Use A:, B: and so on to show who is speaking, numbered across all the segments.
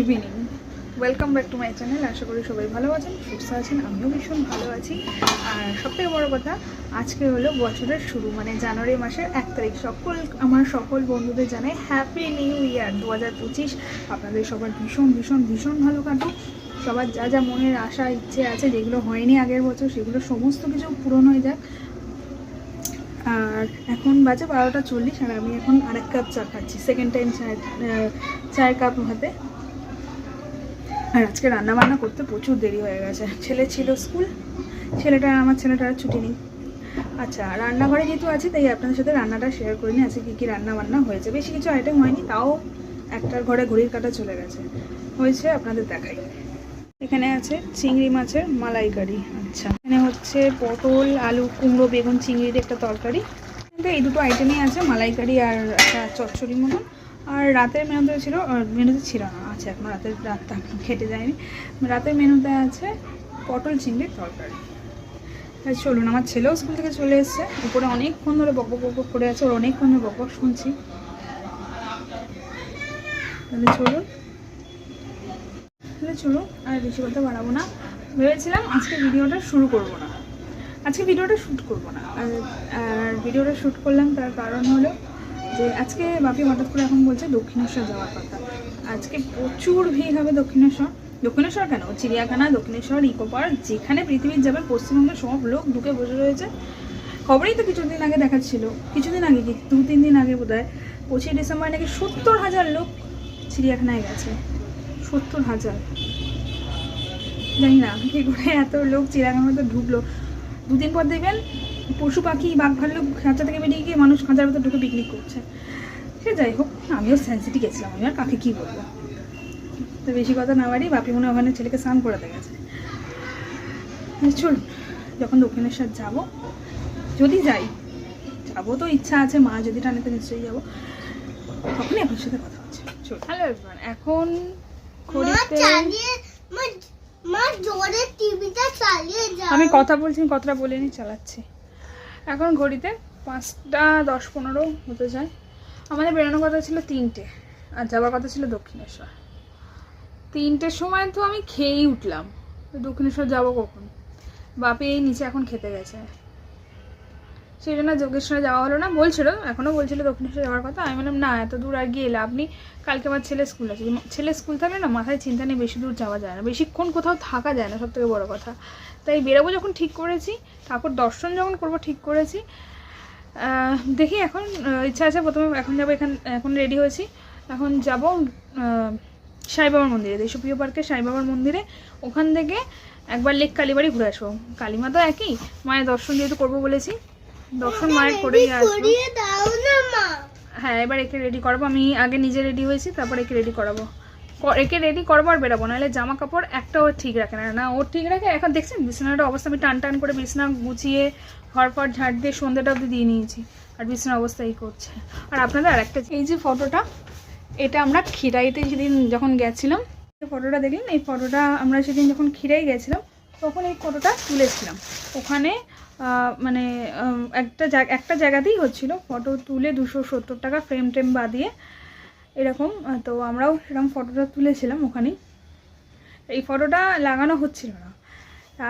A: Evening. Welcome back to my channel, আশা করি সবাই ভালো আছেন, সুস্থ আছেন, আমিও ভীষণ ভালো আছি। আর সবথেকে বড় কথা, আজকে হলো বছরের শুরু মানে জানুয়ারি মাসের এক তারিখ। সকল, আমার সকল বন্ধুদের জানাই হ্যাপি নিউ ইয়ার দু হাজার পঁচিশ, আপনাদের সবার ভীষণ ভীষণ ভীষণ ভালো কাটুক। সবার যা যা মনের আশা, ইচ্ছে আছে, যেগুলো হয়নি আগের বছর, সেগুলো সমস্ত কিছু পূরণ হয়ে যাক। আর এখন বাজে বারোটা চল্লিশ আর আমি এখন আরেক কাপ চা খাচ্ছি সেকেন্ড টাইম চায়ের চায়ের কাপ হাতে আর আজকে রান্না বান্না করতে প্রচুর দেরি হয়ে গেছে। ছেলে ছিল স্কুল, ছেলেটা, আমার ছেলেটার ছুটি নেই। আচ্ছা রান্নাঘরে যেহেতু আছে, তাই আপনাদের সাথে রান্নাটা শেয়ার করে নিই, আজকে কী কী রান্না বান্না হয়েছে। বেশি কিছু আইটেম হয়নি, তাও একটার ঘরে ঘড়ির কাটা চলে গেছে। হয়েছে আপনাদের দেখাই। এখানে আছে চিংড়ি মাছের মালাইকারি। আচ্ছা এখানে হচ্ছে পটল, আলু, কুমড়ো, বেগুন, চিংড়ির একটা তরকারি। কিন্তু এই দুটো আইটেমই আছে, মালাইকারি আর একটা চচ্চড়ি মতন। আর রাতের মেনুতে ছিল মেনুতে ছিল না। আছে এখন রাতের রাতটা খেটে যায়নি। রাতের মেনুতে আছে পটল চিংড়ির তরকারি। চলুন, আমার ছেলেও স্কুল থেকে চলে এসেছে। উপরে অনেকক্ষণ ধরে বক বক করে আছে, ওর অনেকক্ষণ ধরে বক শুনছি। তাহলে চলুন। তাহলে চলো আর বেশি কথা বাড়াবো না। ভেবেছিলাম আজকে ভিডিওটা শুরু করব না। আজকে ভিডিওটা শ্যুট করব না। আর আর ভিডিওটা শ্যুট করলাম তার কারণ হলো যে আজকে বাপি হঠাৎ করে এখন বলছে দক্ষিণেশ্বর যাওয়ার কথা। আজকে প্রচুর ভিড় হবে দক্ষিণেশ্বর। দক্ষিণেশ্বর কেন? চিড়িয়াখানা, দক্ষিণেশ্বর, ইকো পার্ক, যেখানে পৃথিবীর যাবে পশ্চিমবঙ্গের সব লোক ঢুকে বসে রয়েছে। খবরেই তো কিছুদিন আগে দেখাচ্ছিল। কিছুদিন আগে কি? দু তিন দিন আগে বোধ হয় পঁচিশে ডিসেম্বর নাকি সত্তর হাজার লোক চিড়িয়াখানায় গেছে। সত্তর হাজার। জানি না কি করে এত লোক চিড়িয়াখানার মধ্যে ঢুকলো। দুদিন পর দেখবেন পশু পাখি, বাঘ ভাল্লুক খাঁচা থেকে বেরিয়ে গিয়ে মানুষ খাঁচার ভেতর ঢুকে পিকনিক করছে। সে যাই হোক, আমিও সেন্সিটি গেছিলাম, আমি আর কাকে কী বলব? তো বেশি কথা না বাড়ি বাপি মনে ওখানে ছেলেকে স্নান করাতে গেছে। চলুন, যখন দক্ষিণেশ্বর যাব, যদি যাই, যাব তো ইচ্ছা আছে, মা যদি টানেতে নিশ্চয়ই যাব, তখনই আপনার সাথে কথা হচ্ছে হ্যালো এখন আমি কথা বলছি কথাটা বলে নি চালাচ্ছি। এখন ঘড়িতে পাঁচটা দশ পনেরো হতে যায়। আমাদের বেরোনোর কথা ছিল তিনটে আর যাওয়ার কথা ছিল দক্ষিণেশ্বর। তিনটের সময় তো আমি খেয়েই উঠলাম। দক্ষিণেশ্বর যাব কখন? বাপে এই নিচে এখন খেতে গেছে। সেই জন্য যোগেশ্বরে যাওয়া হলো না। বলছিল এখনও বলছিল দক্ষিণেশ্বর যাওয়ার কথা। আমি বললাম, না, এত দূর আর গিয়ে নেই। কালকে আমার ছেলে স্কুল আছে। ছেলে স্কুল থাকলে না, মাথায় চিন্তা নেই, বেশি দূর যাওয়া যায় না। বেশিক্ষণ কোথাও থাকা যায় না সব থেকে বড়ো কথা। তাই বেরোবো যখন ঠিক করেছি ঠাকুর দর্শন যখন করব ঠিক করেছি দেখি এখন ইচ্ছা আছে প্রথমে এখন যাব এখান, এখন রেডি হয়েছি। এখন যাব সাইবাবার মন্দিরে, দেশপ্রিয় পার্কে সাইবাবার মন্দিরে। ওখান থেকে একবার লেক কালীবাড়ি ঘুরে আসব। কালীমা তো একই, মায়ের দর্শন যেহেতু করব বলেছি দর্শন মায়ের করেই আসব হ্যাঁ এবার একে রেডি করাবো। আমি আগে নিজে রেডি হয়েছি তারপর একে রেডি করাবো। একে রেডি করব আর বেরাবো নাহলে জামা কাপড় একটা ও ঠিক রাখে না। না ও ঠিক রাখে এখন দেখছেন বিছানাটা অবস্থা আমি টান টান করে বিছানা গুছিয়ে ঘর ফর ঝাড় দিয়ে সন্ধ্যেটা অবধি দিয়ে নিয়েছি। আর বিছানার অবস্থা এই করছে। আর আপনাদের আর একটা এই যে ফটোটা এটা আমরা খিরাইতে সেদিন যখন গেছিলাম ফটোটা দেখলেন? এই ফটোটা আমরা সেদিন যখন খিরাই গেছিলাম তখন এই ফটোটা তুলেছিলাম। ওখানে মানে একটা জায়গা, একটা জায়গাতেই হচ্ছিল ফটো তুলে দুশো সত্তর টাকা ফ্রেম টেম বাদিয়ে এরকম তো আমরাও সেরকম ফটোটা তুলেছিলাম ওখানেই। এই ফটোটা লাগানো হচ্ছিল না।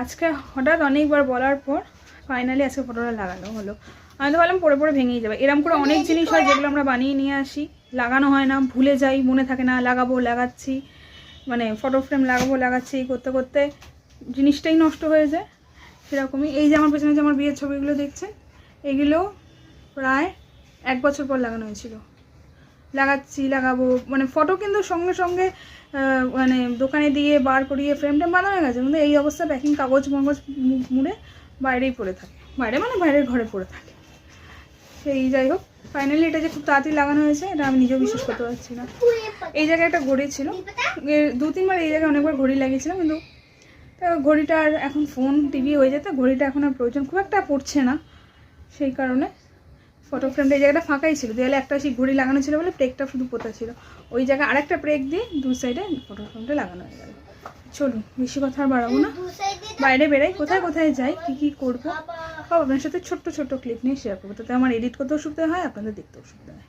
A: আজকে হঠাৎ অনেকবার বলার পর ফাইনালি আজকে ফটোটা লাগানো হলো। আমি তো ভাবলাম পরে পরে ভেঙেই যাবে। এরকম করে অনেক জিনিস হয় যেগুলো আমরা বানিয়ে নিয়ে আসি। লাগানো হয় না, ভুলে যাই, মনে থাকে না, লাগাবো, লাগাচ্ছি। মানে ফটো ফ্রেম লাগাবো, লাগাচ্ছি করতে করতে জিনিসটাই নষ্ট হয়ে যায়। সেরকমই। এই যে আমার পেছনে যে আমার বিয়ের ছবিগুলো দেখছেন এগুলো প্রায় এক বছর পর লাগানো হয়েছিল। লাগাচ্ছি, লাগাবো। মানে ফটো কিন্তু সঙ্গে সঙ্গে মানে দোকানে দিয়ে, বার করিয়ে ফ্রেম টেম বানানো হয়ে গেছে। কিন্তু এই অবস্থা প্যাকিং কাগজ, মগজ মুড়ে বাইরেই পড়ে থাকে। বাইরে মানে বাইরের ঘরে পড়ে থাকে। সেই যাই হোক ফাইনালি এটা যে খুব তাড়াতাড়ি লাগানো হয়েছে, এটা আমি নিজেও বিশ্বাস করতে পারছি না। এই জায়গায় একটা ঘড়ি ছিল। দু তিনবার এই জায়গায় অনেকবার ঘড়ি লাগিয়েছিলাম, কিন্তু তা ঘড়িটা আর এখন ফোন টিভি হয়ে যেত ঘড়িটা এখন আর প্রয়োজন খুব একটা পড়ছে না। সেই কারণে ফটো ফ্রেমটা এই জায়গাটা ফাঁকাই ছিল। দেয়ালে একটা সেই ঘড়ি লাগানো ছিল বলে প্রেকটা শুধু পোতা ছিল। ওই জায়গায় আরেকটা প্রেক দিয়ে দু সাইডে ফটো ফ্রেমটা লাগানো হয়ে গেল। চলুন বেশি কথা আর বাড়াবো না। বাইরে বেরাই কোথায় কোথায় যাই কী কী করব সব আপনার সাথে ছোট্ট ছোট্ট ক্লিপ নিয়ে শেয়ার করব। তাতে আমার এডিট করতেও সুবিধা হয় আপনাদের দেখতেও সুবিধা হয়।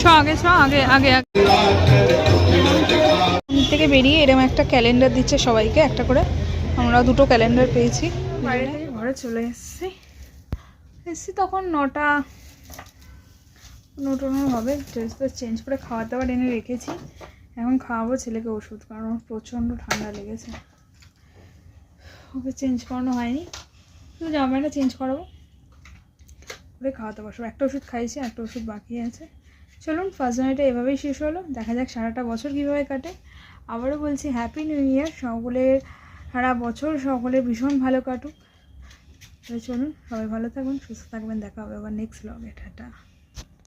A: চ আগে চ আগে আগে আগে। থেকে বেরিয়ে এরকম একটা ক্যালেন্ডার দিচ্ছে সবাইকে, একটা করে। আমরা দুটো ক্যালেন্ডার পেয়েছি। বাইরে থেকে ঘরে চলে এসেছি। এসেছি তখন নটা নটা হবে। ড্রেস ফ্রেস চেঞ্জ করে খাবার দাবার এনে রেখেছি। এখন খাওয়াবো ছেলেকে ওষুধ, কারণ প্রচণ্ড ঠান্ডা লেগেছে। ওকে চেঞ্জ করানো হয়নি। শুধু জামাটা চেঞ্জ করাবো। করে খাওয়াতে বসবো। একটা ওষুধ খাইছি একটা ওষুধ বাকি আছে। চলুন ফার্স্ট নাইটটা এভাবেই শেষ হলো। দেখা যাক সারাটা বছর কীভাবে কাটে। আবারও বলছি হ্যাপি নিউ ইয়ার সকলের সারা বছর সকলে ভীষণ ভালো কাটুক। চলুন, সবাই ভালো থাকবেন সুস্থ থাকবেন। দেখা হবে আবার নেক্সট ব্লগে টাটা।